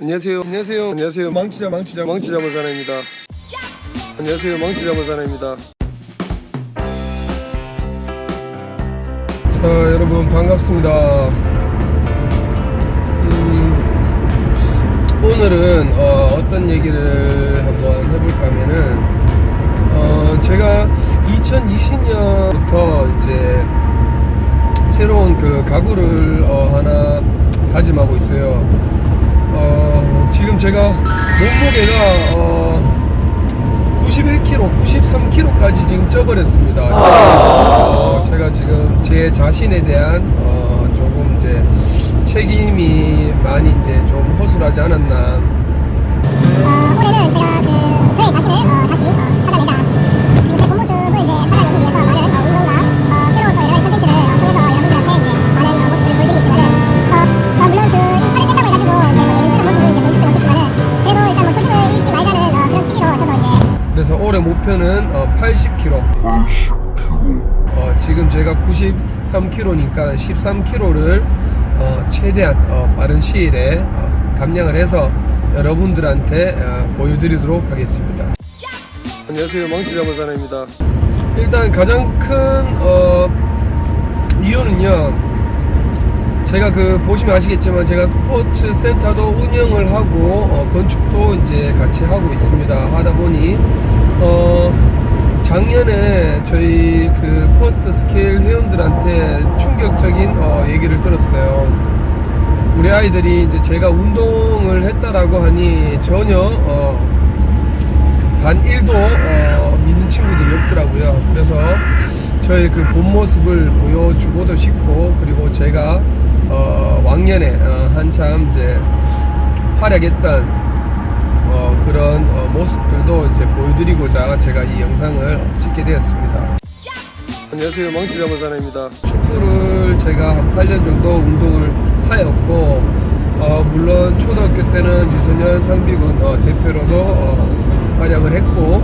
안녕하세요. 안녕하세요. 안녕하세요. 망치자 망치자 망치자 버사나입니다. 안녕하세요. 망치자 버사나입니다. 자, 여러분 반갑습니다. 음, 오늘은 어, 떤 얘기를 한번 해볼까 하면은 어, 제가 2020년부터 이제 새로운 그 가구를 어, 하나 다짐하고 있어요. 어, 지금 제가 몸무게가 어, 91kg, 93kg까지 지금 쪄버렸습니다. 어, 제가 지금 제 자신에 대한 어, 조금 이제 책임이 많이 이제 좀 허술하지 않았나. 어, 올해는 제가 어, 지금 제가 93kg니까 13kg를 어, 최대한 어, 빠른 시일에 어, 감량을 해서 여러분들한테 어, 보여드리도록 하겠습니다. 안녕하세요, 망치자버사나입니다. 일단 가장 큰 어, 이유는요. 제가 그 보시면 아시겠지만 제가 스포츠 센터도 운영을 하고 어, 건축도 이제 같이 하고 있습니다. 하다 보니 어 작년에 저희 그 퍼스트 스케일 회원들한테 충격적인 어, 얘기를 들었어요. 우리 아이들이 이제 제가 운동을 했다라고 하니 전혀 어, 단 1도 어, 믿는 친구들이 없더라고요. 그래서 저의 그 본 모습을 보여주고도 싶고 그리고 제가 어, 왕년에 어, 한참 이제 활약했던 어, 그런 어, 모습들도 이제 보여드리고자 제가 이 영상을 어, 찍게 되었습니다. 안녕하세요, 망치자버사나입니다. 축구를 제가 한 8년 정도 운동을 하였고, 어, 물론 초등학교 때는 유소년 상비군 어, 대표로도 어, 활약을 했고,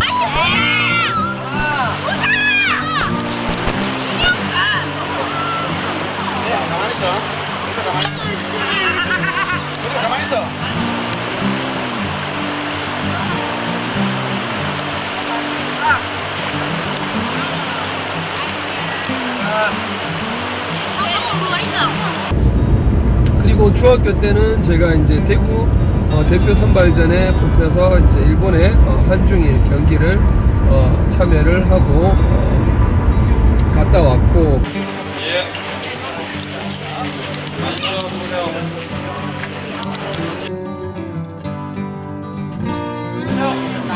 가 그리고 중학교 때는 제가 이제 대구 어, 대표 선발전에 뽑혀서 이제 일본의 어, 한중일 경기를 어, 참여를 하고 어, 갔다 왔고 예.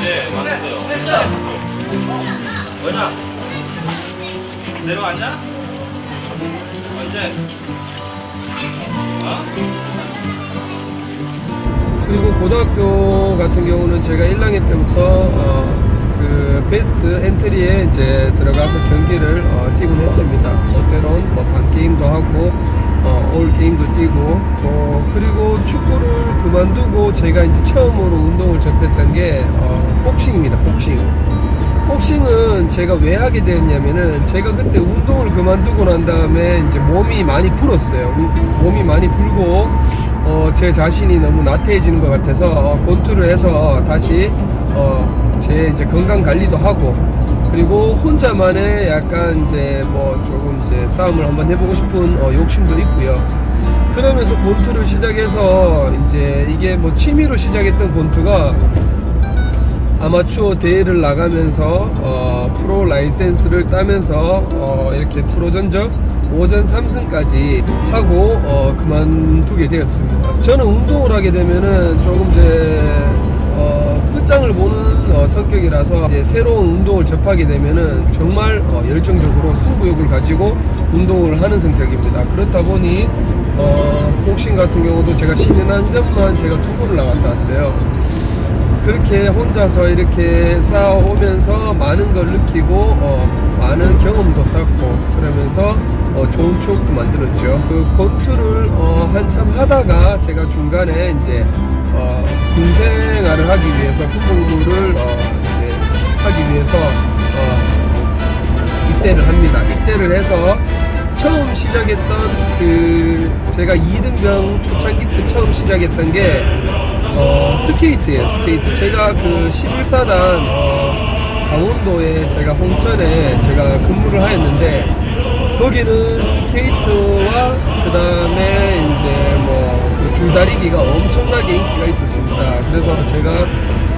예, 맞는데요. 뭐냐? 내려왔냐? 언제? 어? 그리고 고등학교 같은 경우는 제가 1학년 때부터 어, 그 베스트 엔트리에 이제 들어가서 경기를 어, 뛰곤 했습니다. 뭐 때론 뭐반 게임도 하고 어, 올 게임도 뛰고 어, 그리고 축구를 그만두고 제가 이제 처음으로 운동을 접했던 게 어, 복싱입니다. 복싱. 복싱은 제가 왜 하게 되었냐면은 제가 그때 운동을 그만두고 난 다음에 이제 몸이 많이 불었어요. 음, 몸이 많이 불고 어, 제 자신이 너무 나태해지는 것 같아서 어, 권투를 해서 다시 어, 제 이제 건강 관리도 하고 그리고 혼자만의 약간 이제 뭐 조금 이제 싸움을 한번 해보고 싶은 어, 욕심도 있고요. 그러면서 권투를 시작해서 이제 이게 뭐 취미로 시작했던 권투가 아마추어 대회를 나가면서 어, 프로 라이센스를 따면서 어, 이렇게 프로 전적 5전 3승까지 하고 어, 그만두게 되었습니다. 저는 운동을 하게 되면은 조금 이제 어, 끝장을 보는 어, 성격이라서 이제 새로운 운동을 접하게 되면은 정말 어, 열정적으로 승부욕을 가지고 운동을 하는 성격입니다. 그렇다 보니 어, 복싱 같은 경우도 제가 10년 한 전만 제가 두 번을 나갔다 왔어요. 그렇게 혼자서 이렇게 쌓아오면서 많은 걸 느끼고 어, 많은 경험도 쌓고 그러면서 어, 좋은 추억도 만들었죠. 그 권투를 어, 한참 하다가 제가 중간에 이제 어, 군생활을 하기 위해서 군복무를 어, 이제 하기 위해서 어, 입대를 합니다. 입대를 해서 처음 시작했던 그 제가 2등병 초창기 때 처음 시작했던 게 스케이트예요, 스케이트. 제가 그 11사단 어, 강원도에 제가 홍천에 제가 근무를 하였는데 거기는 스케이트와 그 다음에 이제 뭐 그 줄다리기가 엄청나게 인기가 있었습니다. 그래서 제가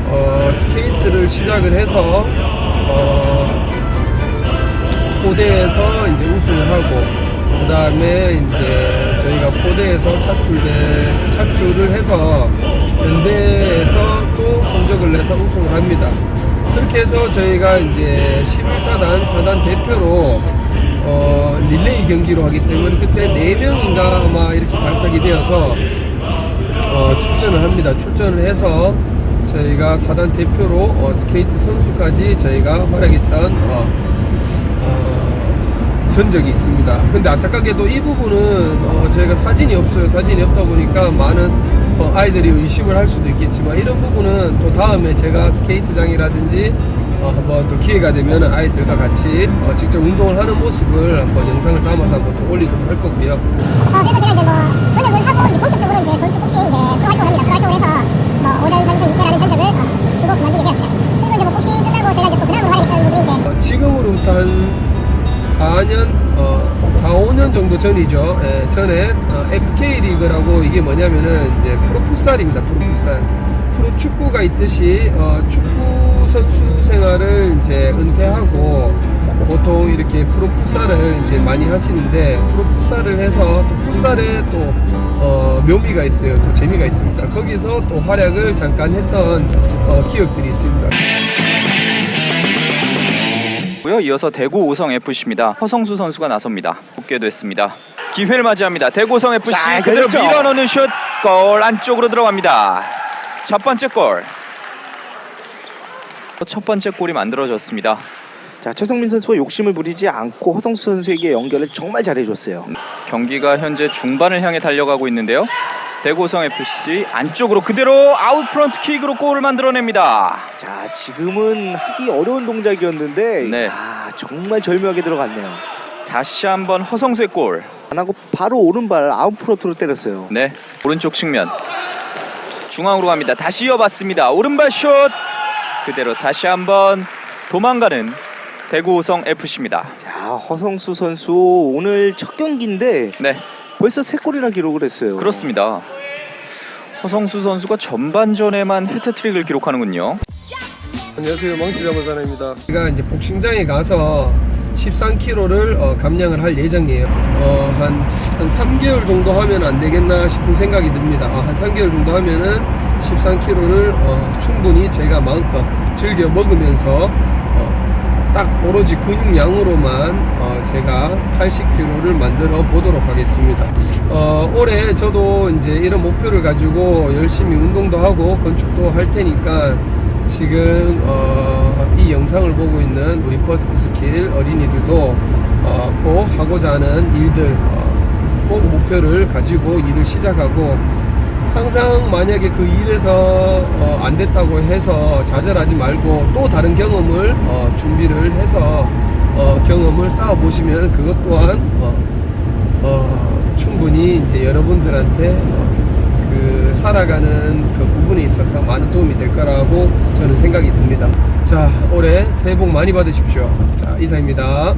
어, 스케이트를 시작을 해서 어, 포대에서 이제 우승을 하고 그 다음에 이제 저희가 포대에서 착출대 착출을 해서 연대에서 또 성적을 내서 우승을 합니다. 그렇게 해서 저희가 이제 11사단 사단 대표로 어, 릴레이 경기로 하기 때문에 그때 4명인가 아마 이렇게 발탁이 되어서 어, 출전을 합니다. 출전을 해서 저희가 사단 대표로 어, 스케이트 선수까지 저희가 활약했던 어, 어, 전 적이 있습니다. 근데 안타깝게도 이 부분은 어, 저희가 사진이 없어요. 사진이 없다 보니까 많은 어, 아이들이 의심을 할 수도 있겠지만 이런 부분은 또 다음에 제가 스케이트장이라든지 어, 한번 또 기회가 되면 아이들과 같이 어, 직접 운동을 하는 모습을 한번 영상을 담아서 한번 또 올리도록 할 거고요. 어, 그래서 제가 이제 뭐 전역을 하고 이제 본격적으로 이제 권투 복싱 이제 프로 활동을 합니다. 프로 활동을 해서 뭐 오전 선수 2패라는 전적을 어, 두고 그만두게 되었어요. 그리고 이제 뭐 복싱 끝나고 제가 이제 또 그다음으로 활약했던 부분이 이제 어, 지금으로부터 한 4년, 어, 4, 5년 정도 전이죠. 예, 전에 어, FK 리그라고 이게 뭐냐면은 이제 프로 풋살입니다. 프로 풋살. 프로 축구가 있듯이 어, 축구 선수 생활을 이제 은퇴하고 보통 이렇게 프로 풋살을 이제 많이 하시는데 프로 풋살을 해서 또 풋살에 또 어, 묘미가 있어요. 또 재미가 있습니다. 거기서 또 활약을 잠깐 했던 어, 기억들이 있습니다. 고요. 이어서 대구 오성 FC입니다. 허성수 선수가 나섭니다. 붙게 됐습니다. 기회를 맞이합니다. 대구 오성 FC 잘 그대로 걸렸죠. 밀어넣는 슛. 골 안쪽으로 들어갑니다. 첫 번째 골. 첫 번째 골이 만들어졌습니다. 자 최성민 선수가 욕심을 부리지 않고 허성수 선수에게 연결을 정말 잘해줬어요. 경기가 현재 중반을 향해 달려가고 있는데요. 대구 오성 FC 안쪽으로 그대로 아웃 프런트 킥으로 골을 만들어냅니다. 자 지금은 하기 어려운 동작이었는데 네. 아 정말 절묘하게 들어갔네요. 다시 한번 허성수의 골. 안 하고 바로 오른발 아웃프로트로 때렸어요. 네 오른쪽 측면 중앙으로 갑니다 다시 이어봤습니다 오른발 슛 그대로 다시 한번 도망가는 대구 오성 FC입니다 자 허성수 선수 오늘 첫 경기인데 네 벌써 세 골이나 기록을 했어요. 그렇습니다. 허성수 선수가 전반전에만 해트트릭을 기록하는군요. 안녕하세요. 망치자본사나입니다. 제가 이제 복싱장에 가서 13kg를 어, 감량을 할 예정이에요. 어, 한, 한 3개월 정도 하면 안 되겠나 싶은 생각이 듭니다. 아, 한 3개월 정도 하면은 13kg를 어, 충분히 제가 마음껏 즐겨 먹으면서 어, 딱 오로지 근육량으로만 어, 제가 80kg를 만들어 보도록 하겠습니다. 어, 올해 저도 이제 이런 목표를 가지고 열심히 운동도 하고 건축도 할 테니까 지금 어, 이 영상을 보고 있는 우리 퍼스트 스킬 어린이들도 어, 꼭 하고자 하는 일들 어, 꼭 목표를 가지고 일을 시작하고 항상 만약에 그 일에서 어, 안 됐다고 해서 좌절하지 말고 또 다른 경험을 어, 준비를 해서 어, 경험을 쌓아 보시면 그것 또한 어, 어, 충분히 이제 여러분들한테 어, 그 살아가는 그 부분에 있어서 많은 도움이 될 거라고 저는 생각이 듭니다. 자, 올해 새해 복 많이 받으십시오. 자, 이상입니다.